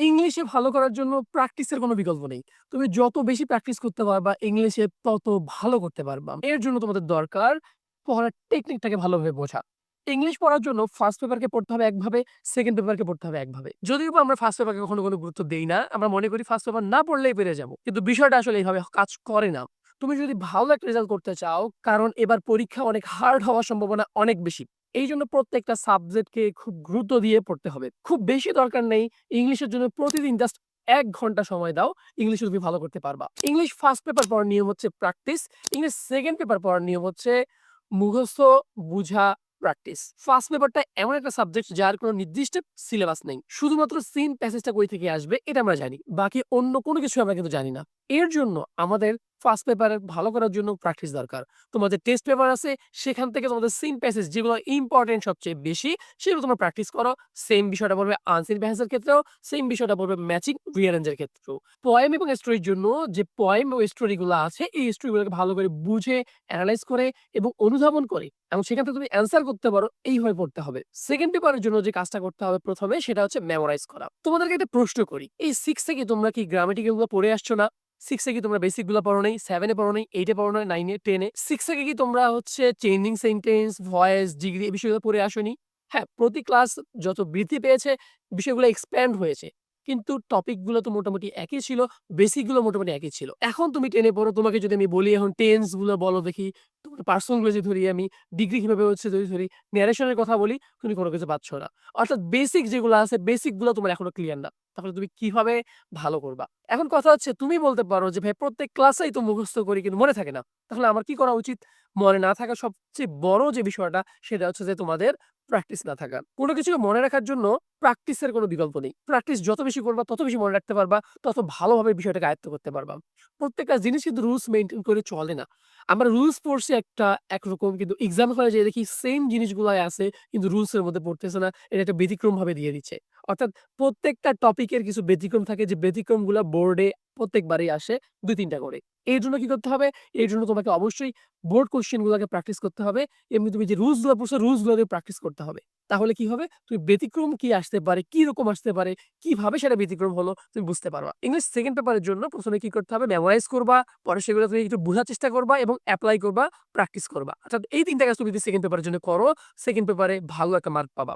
ইংলিশে ভালো করার জন্য প্র্যাকটিসের কোনো বিকল্প নেই। তুমি যত বেশি প্র্যাকটিস করতে পারবা ইংলিশে তত ভালো করতে পারবা। এর জন্য তোমাদের দরকার পড়ার টেকনিকটাকে ভালোভাবে বোঝা। ইংলিশ পড়ার জন্য ফার্স্ট পেপারকে পড়তে হবে একভাবে, সেকেন্ড পেপারকে পড়তে হবে একভাবে। যদিও আমরা ফার্স্ট পেপারকে কখনো কোনো গুরুত্ব দেই না। আমরা মনে করি ফার্স্ট পেপার না পড়লেই পেরে যাব। কিন্তু বিষয়টা আসলে এইভাবে কাজ করে না। তুমি যদি ভালো একটা রেজাল্ট করতে চাও, কারণ এবার পরীক্ষা অনেক হার্ড হওয়ার সম্ভাবনা অনেক বেশি। এইজন্য প্রত্যেকটা সাবজেক্টকে খুব গুরুত্ব দিয়ে পড়তে হবে। খুব বেশি দরকার নেই। ইংলিশের জন্য প্রতিদিন জাস্ট এক ঘণ্টা সময় দাও। ইংলিশে তুমি ভালো করতে পারবা। ইংলিশ ফার্স্ট পেপার পড়ার নিয়ম হচ্ছে প্র্যাকটিস। ইংলিশ সেকেন্ড পেপার পড়ার নিয়ম হচ্ছে মুখস্থ, বুঝা, প্র্যাকটিস। ফার্স্ট পেপারটা এমন একটা সাবজেক্ট যার কোনো নির্দিষ্ট সিলেবাস নেই। শুধুমাত্র সিন প্যাসেজটা কই থেকে আসবে এটা আমরা জানি। বাকি অন্য কোনো কিছু আমরা কিন্তু জানি না। এর জন্য আমাদের ফার্স্ট পেপারে ভালো করার জন্য প্র্যাকটিস দরকার। তোমাদের টেস্ট পেপার আছে সেখান থেকে তোমাদের সিন প্যাসেজ যেগুলো ইম্পোর্টেন্ট সবচেয়ে বেশি সেগুলো তোমরা প্র্যাকটিস করো। সেম বিষয়টা পড়বে আনসিন প্যাসেজের ক্ষেত্রেও, সেম বিষয়টা পড়বে ম্যাচিং রিঅ্যারেঞ্জ এর ক্ষেত্রেও। পোয়েম এবং স্টোরির জন্য যে পোয়েম ও স্টোরি গুলা আছে এই স্টোরি গুলোকে ভালো করে বুঝে, অ্যানালাইজ করে এবং অনুধাবন করে এবং সেখান থেকে তুমি অ্যান্সার করতে পারো এইভাবে পড়তে হবে। সেকেন্ড পেপারের জন্য যে কাজটা করতে হবে প্রথমে সেটা হচ্ছে মেমোরাইজ করা। তোমাদেরকে একটা প্রশ্ন করি। এই 6 এ কি তোমরা কি গ্রামাটিক্যাল পড়ে আসছো না? 6 এ কি তোমরা বেসিকগুলো পড়ো নাই? 7 এ পড়ো নাই? 8 এ পড়ো নাই? 9 এ, 10 এ? 6 কি তোমরা হচ্ছে চেঞ্জিং সেন্টেন্স, ভয়েস, ডিগ্রি এই বিষয়গুলো পড়ে আসোনি? হ্যাঁ, প্রতি ক্লাস যত বৃদ্ধি পেয়েছে বিষয়গুলো এক্সপ্যান্ড হয়েছে। কিন্তু টপিকগুলো তো মোটামুটি একই ছিল, বেসিকগুলো মোটামুটি একই ছিল। এখন তুমি টেনে পড়ো তোমাকে যদি আমি বলি এখন টেন্সগুলো বলো দেখি, তোমার পার্সনগুলো যদি ধরি আমি, ডিগ্রি কীভাবে হচ্ছে যদি ধরি, ন্যারেশনের কথা বলি, তুমি কোনো কিছু পাচ্ছ না। অর্থাৎ বেসিক যেগুলো আছে বেসিকগুলো তোমার এখনও ক্লিয়ার না। তাহলে তুমি কীভাবে ভালো করবা? এখন কথা হচ্ছে তুমি বলতে পারো যে ভাই প্রত্যেক ক্লাসেই তো মুখস্থ করি কিন্তু মনে থাকে না। তাহলে আমার কি করা উচিত? মনে না থাকা সবচেয়ে বড় যে বিষয়টা সেটা হচ্ছে যে তোমাদের প্র্যাকটিস না থাকা। কোনো কিছুকে মনে রাখার জন্য প্র্যাকটিসের কোনো বিকল্প নেই। প্র্যাকটিস যত বেশি করবা তত বেশি মনে রাখতে পারবা, তত ভালোভাবে বিষয়টাকে আয়ত্ত করতে পারবা। প্রত্যেকটা জিনিস কিন্তু রুলস মেইনটেইন করে চলে না। আমরা রুলস পড়ছি একটা একরকম কিন্তু এক্সাম হলে যেয়ে দেখি সেম জিনিসগুলাই আছে কিন্তু রুলস এর মধ্যে পড়তেছে না। এটা একটা ব্যতিক্রমভাবে দিয়ে দিচ্ছে। অর্থাৎ প্রত্যেকটা টপিকের কিছু ব্যতিক্রম থাকে যে ব্যতিক্রমগুলা বোর্ডে প্রত্যেকবারই আসে দুই তিনটা করে। এর জন্য কি করতে হবে? এর জন্য তোমাকে অবশ্যই বোর্ড কোয়েশ্চেন গুলাকে প্র্যাকটিস করতে হবে। এমনি তুমি যে রুলসগুলা পড়ছো রুলসগুলা দিয়ে প্র্যাকটিস করতে হবে। তাহলে কি হবে? তুমি ব্যতিক্রম কি আসতে পারে, কি রকম আসতে পারে, কীভাবে সেটা ব্যতিক্রম হলো তুমি বুঝতে পারবা। ইংলিশ সেকেন্ড পেপারের জন্য প্রথমে কি করতে হবে? মেমোরাইজ করবা, পরে সেগুলো তুমি একটু বোঝার চেষ্টা করবা এবং অ্যাপ্লাই করবা, প্র্যাকটিস করবা। অর্থাৎ এই তিনটা কাজ তুমি যদি সেকেন্ড পেপারের জন্য করো, সেকেন্ড পেপারে ভালো একটা মার্ক পাবা।